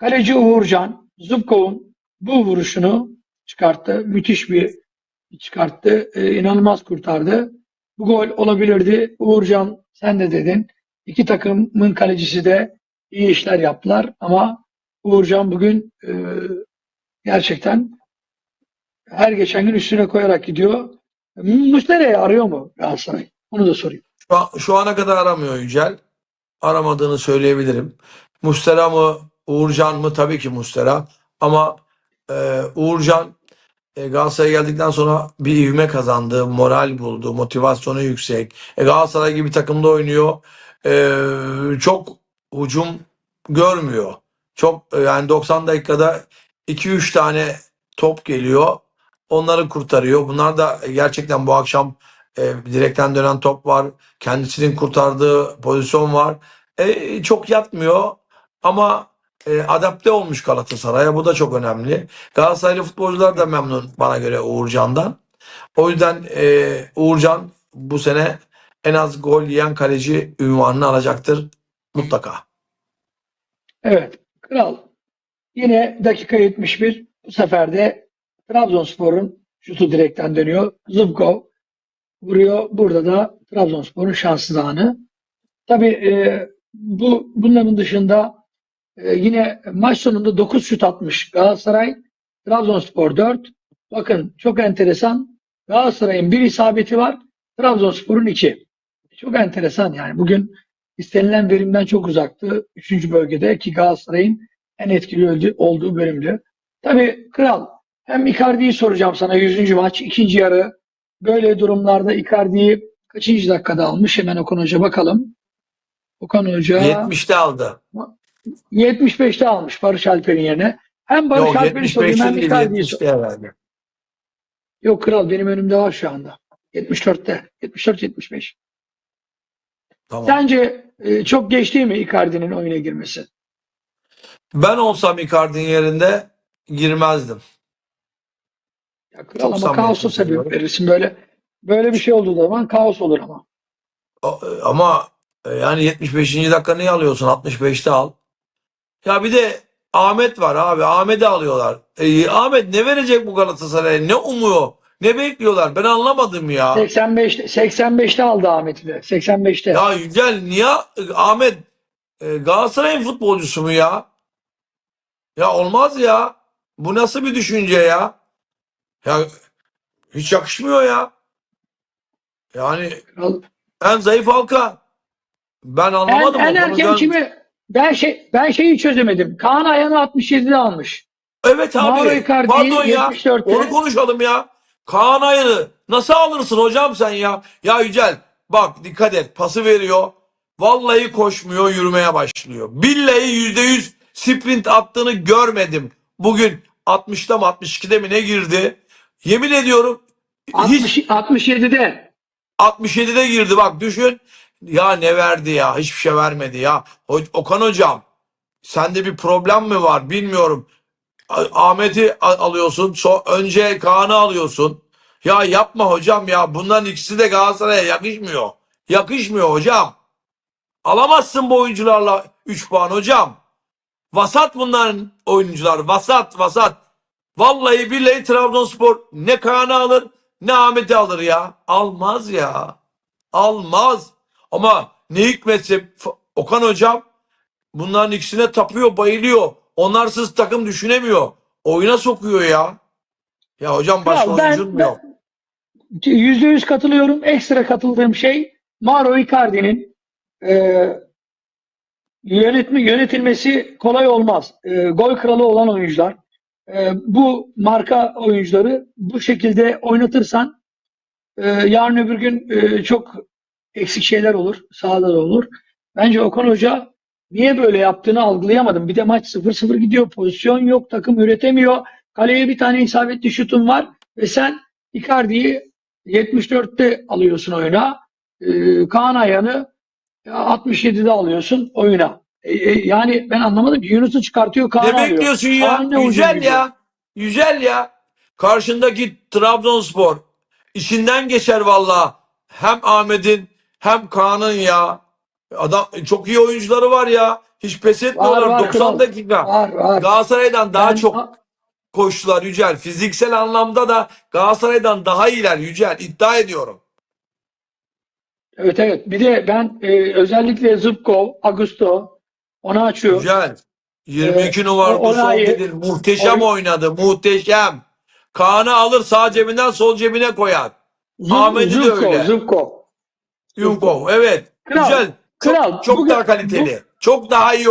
Kaleci Uğurcan Zubkov'un bu vuruşunu çıkarttı. Müthiş bir çıkarttı. Ee, inanılmaz kurtardı. Bu gol olabilirdi. Uğurcan sen de dedin. İki takımın kalecisi de iyi işler yaptılar ama Uğurcan bugün e, gerçekten her geçen gün üstüne koyarak gidiyor. Muslera'yı arıyor mu Galatasaray? Onu da sorayım. Şu, an- şu ana kadar aramıyor Yücel. Aramadığını söyleyebilirim. Mustera mı, Uğurcan mı? Tabii ki Mustera. Ama e, Uğurcan e, Galatasaray'a geldikten sonra bir ivme kazandı, moral buldu, motivasyonu yüksek. E, Galatasaray gibi takımda oynuyor. E, çok hücum görmüyor. Çok e, yani 90 dakikada 2-3 tane top geliyor. Onları kurtarıyor. Bunlar da gerçekten bu akşam e, direkten dönen top var. Kendisinin kurtardığı pozisyon var. E, çok yatmıyor ama e, adapte olmuş Galatasaray'a. Bu da çok önemli. Galatasaraylı futbolcular da memnun bana göre Uğurcan'dan. O yüzden e, Uğurcan bu sene en az gol yiyen kaleci ünvanını alacaktır mutlaka. Evet. Kral. Yine dakika 71. Bu sefer de Trabzonspor'un şutu direkten dönüyor. Zubkov vuruyor. Burada da Trabzonspor'un şanssız anı. Tabii e, bu bunların dışında e, yine maç sonunda 9 şut atmış Galatasaray. Trabzonspor 4. Bakın çok enteresan. Galatasaray'ın bir isabeti var. Trabzonspor'un 2. Çok enteresan yani. Bugün istenilen verimden çok uzaktı. Üçüncü bölgede ki Galatasaray'ın en etkili olduğu bölümdü. Tabii kral hem Icardi'yi soracağım sana 100. maç ikinci yarı böyle durumlarda Icardi'yi kaçıncı dakikada almış hemen Okan Hoca bakalım. Okan Hoca 70'te aldı. 75'te almış Barış Alper'in yerine. Hem Barış Yok Alper'i 75'te hem Icardi'yi 70'te sorayım. herhalde. Yok kral benim önümde var şu anda. 74'te. 74-75. Tamam. Sence e, çok geç değil mi Icardi'nin oyuna girmesi? Ben olsam Icardi'nin yerinde girmezdim. Ya kral Çok ama kaosa sebep verirsin böyle. Böyle bir şey olduğu zaman kaos olur ama. O- Ama e, yani 75. dakika niye alıyorsun? 65'te al. Ya bir de Ahmet var abi. Ahmet'i alıyorlar. E, Ahmet ne verecek bu Galatasaray'a? Ne umuyor? Ne bekliyorlar? Ben anlamadım ya. 85'te 85'te aldı Ahmet'i de. 85'te. Ya Yücel niye Ahmet e, Galatasaray'ın futbolcusu mu ya? Ya olmaz ya. Bu nasıl bir düşünce ya? Ya hiç yakışmıyor ya. Yani en zayıf halka. Ben En, anlamadım. en o erken kimi? Ben şey ben şeyi çözemedim. Kaan Ayhan'ı 67'de almış. Evet Mauro abi. Icardi'yi Pardon ya. 74'te. Onu konuşalım ya. Kaan Ayır'ı nasıl alırsın hocam sen ya? Ya Yücel bak dikkat et. Pası veriyor. Vallahi koşmuyor yürümeye başlıyor. Billahi %100 sprint attığını görmedim. Bugün 60'ta mı 62'de mi ne girdi? Yemin ediyorum hiç 60, 67'de. 67'de girdi bak düşün. Ya ne verdi ya? Hiçbir şey vermedi ya. Okan hocam sende bir problem mi var bilmiyorum. Ahmet'i alıyorsun. Önce Kaan'ı alıyorsun. Ya yapma hocam ya. Bunların ikisi de Galatasaray'a yakışmıyor. Yakışmıyor hocam. Alamazsın bu oyuncularla 3 puan hocam. Vasat bunların oyuncular. Vasat vasat. Vallahi billahi Trabzonspor ne Kaan'ı alır ne Ahmet'i alır ya. Almaz ya. Almaz. Ama ne hikmetse Okan hocam bunların ikisine tapıyor, bayılıyor. Onlarsız takım düşünemiyor. Oyuna sokuyor ya. Ya hocam başka Kral, ben- oyuncun mu yok? %100 katılıyorum. Ekstra katıldığım şey Mauro Icardi'nin e, yönetme, yönetilmesi kolay olmaz. E, gol kralı olan oyuncular. E, bu marka oyuncuları bu şekilde oynatırsan e, yarın öbür gün e, çok eksik şeyler olur. Sahada da olur. Bence Okan Hoca niye böyle yaptığını algılayamadım. Bir de maç 0-0 gidiyor. Pozisyon yok. Takım üretemiyor. Kaleye bir tane isabetli şutun var ve sen Icardi'yi 74'te alıyorsun oyuna. Ee, Kaan Ayhan'ı 67'de alıyorsun oyuna. E, e, yani ben anlamadım. ki Yunus'u çıkartıyor Kaan'ı Ne alıyor. bekliyorsun ya? Kaan ne Yücel ya. Yücel ya. Karşındaki Trabzonspor işinden geçer valla. Hem Ahmet'in hem Kaan'ın ya. Adam çok iyi oyuncuları var ya. Hiç pes etmiyorlar. var 90 kral. dakika. Var var. Galatasaray'dan daha Ben- çok koştular Yücel. Fiziksel anlamda da Galatasaray'dan daha iyiler Yücel. İddia ediyorum. Evet evet. Bir de ben e, özellikle Zubkov, Augusto onu açıyor. Yücel. 22 Ee, numaralı Onay'ı- dedin. Muhteşem Oy- oynadı. Muhteşem. Kaan'ı alır sağ cebinden sol cebine koyar. Ahmet'i de öyle. Zubkov. Yunkov. Evet. Kral, Güzel. Çok, kral, çok bugün- daha kaliteli. Çok daha iyi